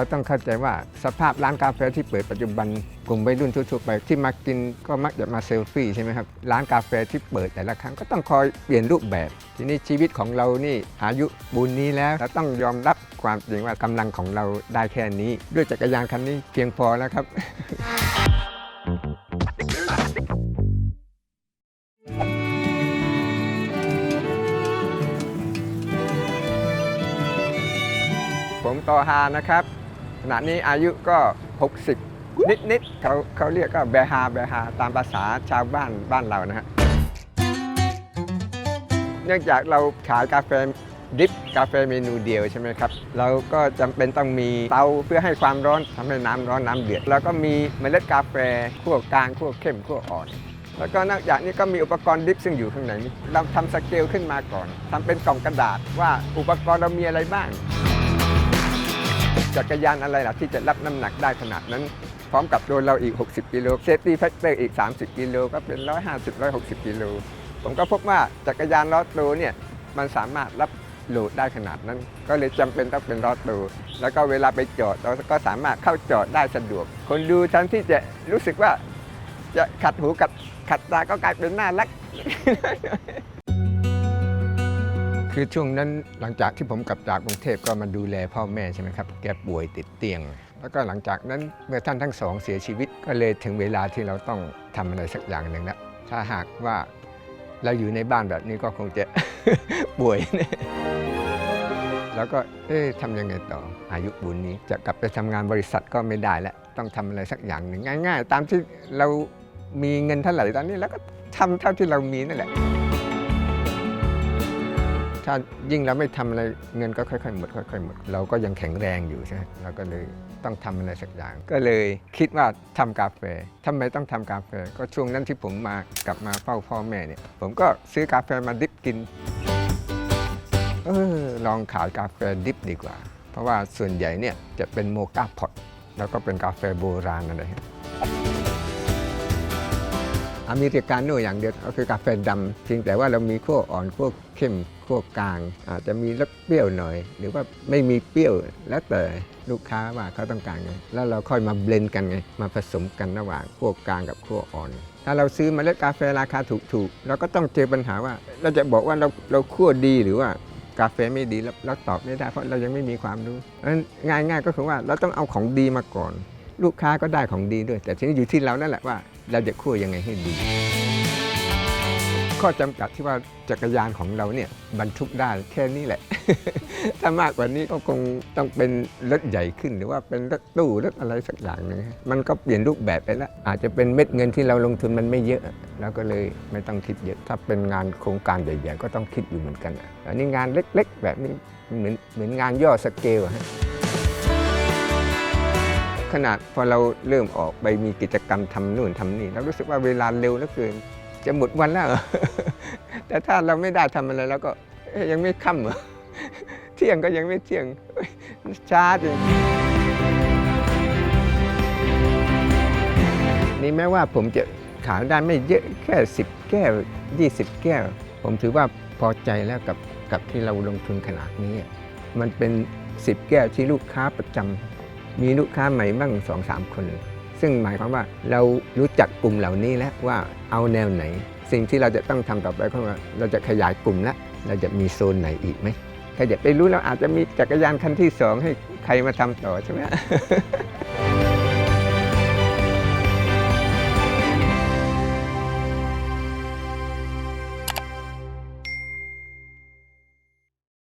เราต้องเข้าใจว่าสภาพร้านกาแฟที่เปิดปัจจุบันกลุ่มวัยรุ่นทั่วๆไปที่มากินก็มักจะมาเซลฟี่ใช่ไหมครับร้านกาแฟที่เปิดแต่ละครั้งก็ต้องคอยเปลี่ยนรูปแบบ ทีนี้ชีวิตของเรานี่อายุบุญนี้แล้วเราต้องยอมรับความจริงว่ากำลังของเราได้แค่นี้ ด้วยจักรยานคันนี้เพียงพอแล้วครับผมต่อฮานะครับ ขณะนี้อายุก็ 60 นิดๆเขาเขาเรียกก็แบฮาแบฮาตามภาษาชาวบ้านบ้านเรานะฮะเนื่องจากเราขายกาแฟดริปกาแฟเมนูเดียวใช่ไหมครับเราก็จำเป็นต้องมีเตาเพื่อให้ความร้อนทำให้น้ำร้อนน้ำเดือดแล้วก็มีเมล็ดกาแฟขั้วกลางขั้วเข้มขั้วอ่อนแล้วก็นอกจากนี้ก็มีอุปกรณ์ดริปซึ่งอยู่ข้างในนี้เราทำสเกลขึ้นมาก่อนทำเป็นกล่องกระดาษว่าอุปกรณ์เรามีอะไรบ้าง จักรยานอะไรล่ะที่จะรับน้ำหนักได้ขนาดนั้น พร้อมกับโดนเราอีก 60 กิโลเซฟตี้แฟกเตอร์อีก 30 กิโลก็เป็น 150 160 กิโลผมก็พบว่าจักรยานล้อโตเนี่ยมันสามารถรับโหลดได้ขนาดนั้น ก็เลยจำเป็นต้องเป็นล้อโตแล้วก็เวลาไปจอดเราก็สามารถเข้าจอดได้สะดวก คนดูทั้งที่จะรู้สึกว่าจะขัดหูขัดขัดตาก็กลายเป็นน่ารัก คือช่วงนั้นหลังจากที่ผมกลับจากกรุงเทพก็มาดูแลพ่อแม่ใช่ไหมครับ แกป่วยติดเตียง แล้วก็หลังจากนั้นเมื่อท่านทั้งสองเสียชีวิตก็เลยถึงเวลาที่เราต้องทำอะไรสักอย่างหนึ่งแล้วถ้าหากว่าเราอยู่ในบ้านแบบนี้ก็คงจะป่วยแน่แล้วก็เอ๊ะทำยังไงต่ออายุบุญนี้ จะกลับไปทำงานบริษัทก็ไม่ได้แล้ว ต้องทำอะไรสักอย่างหนึ่งง่าย ๆ ตามที่เรามีเงินเท่าไหร่ตอนนี้แล้วก็ทำเท่าที่เรามีนั่นแหละ ถ้ายิ่งเราไม่ทำอะไรเงินก็ค่อยๆหมดค่อยๆหมด เราก็ยังแข็งแรงอยู่ใช่ไหมเราก็เลยต้องทำอะไรสักอย่าง ก็เลยคิดว่าทำกาแฟทำไมต้องทำกาแฟ ก็ช่วงนั้นที่ผมมากลับมาเฝ้าพ่อแม่เนี่ย ผมก็ซื้อกาแฟมาดิบกินเออลองขายกาแฟดิบดีกว่า เพราะว่าส่วนใหญ่เนี่ยจะเป็นโมกาพอตแล้วก็เป็นกาแฟโบราณอะไร อเมริกาโน่อย่างเดียวก็คือกาแฟดำเพียงแต่ว่าเรามีขั้วอ่อนขั้วเข้มขั้วกลาง อาจจะมีรสเปรี้ยวหน่อย หรือว่าไม่มีเปรี้ยวแล้วแต่ลูกค้าว่าเขาต้องการไงแล้วเราค่อยมาเบลนด์กันไงมาผสมกันระหว่างขั้วกลางกับขั้วอ่อน ถ้าเราซื้อเมล็ดกาแฟราคาถูกๆเราก็ต้องเจอปัญหาว่า เราจะบอกว่าเราเราคั่วดีหรือว่ากาแฟไม่ดีเราตอบไม่ได้เพราะเรายังไม่มีความรู้นั้นง่ายๆก็คือว่าเราต้องเอาของดีมาก่อน ลูกค้าก็ได้ของดีด้วย แต่ทีนี้อยู่ที่เรานั่นแหละว่า เราจะคั่วยังไงให้ดี ข้อจำกัดที่ว่าจักรยานของเราเนี่ยบรรทุกได้แค่นี้แหละ ถ้ามากกว่านี้ก็คงต้องเป็นรถใหญ่ขึ้น หรือว่าเป็นรถตู้รถอะไรสักอย่างนึงมันก็เปลี่ยนรูปแบบไปแล้วอาจจะเป็นเม็ดเงินที่เราลงทุนมันไม่เยอะเราก็เลยไม่ต้องคิดเยอะ ถ้าเป็นงานโครงการใหญ่ ๆ ก็ต้องคิดอยู่เหมือนกันอันนี้งานเล็ก ๆ แบบนี้เหมือนเหมือนงานย่อสเกลอะฮะ ขนาดพอเราเริ่มออกไปมีกิจกรรมทำนู่นทำนี่เรารู้สึกว่าเวลาเร็วเหลือเกินจะหมดวันแล้วเหรอแต่ถ้าเราไม่ได้ทำอะไรแล้วก็ยังไม่ค่ำเหรอเที่ยงก็ยังไม่เที่ยงช้าจริงนี่แม้ว่าผมจะขายได้ไม่เยอะแค่ 10 แก้ว 20 แก้ว ผมถือว่าพอใจแล้วกับกับที่เราลงทุนขนาดนี้ มันเป็น 10 แก้วที่ลูกค้าประจำ มีลูกค้าใหม่บ้างสองสามคน ซึ่งหมายความว่าเรารู้จักกลุ่มเหล่านี้แล้วว่าเอาแนวไหน สิ่งที่เราจะต้องทำต่อไปก็ว่าเราจะขยายกลุ่มแล้วเราจะมีโซนไหนอีกไหมใครจะไปรู้เราอาจจะมีจักรยานคันที่สองให้ใครมาทำต่อใช่ไหม